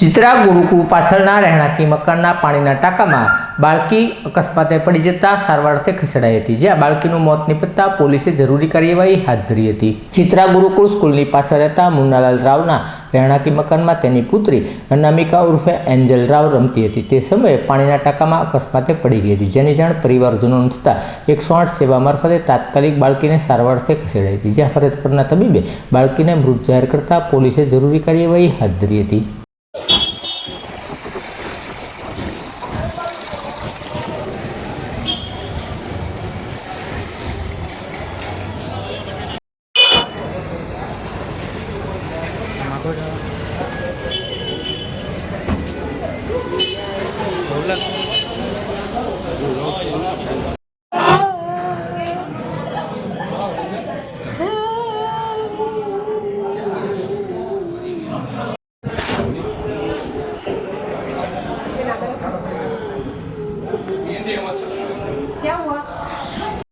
ચિત્રા ગુરુકુળ પાછળના રહેણાંકી મકાનના પાણીના ટાંકામાં બાળકી અકસ્માતે પડી જતા સારવારથી ખસેડાઈ હતી જ્યાં બાળકીનું મોત નિપજતા પોલીસે જરૂરી કાર્યવાહી હાથ ધરી હતી. ચિત્રા ગુરુકુળ સ્કૂલની પાછળ રહેતા મુન્નાલાલ રાવના રહેણાંકી મકાનમાં તેની પુત્રી અનામિકા ઉર્ફે એન્જલ રાવ રમતી હતી. તે સમયે પાણીના ટાંકામાં અકસ્માતે પડી ગઈ હતી, જેની જાણ પરિવારજનોને થતાં એકસો આઠ સેવા મારફતે તાત્કાલિક બાળકીને સારવારથી ખસેડાઈ હતી. જ્યાં ફરજ પરના તબીબે બાળકીને મૃત જાહેર કરતા પોલીસે જરૂરી કાર્યવાહી હાથ ધરી હતી. bốn lần. Hãy subscribe cho kênh Ghiền Mì Gõ Để không bỏ lỡ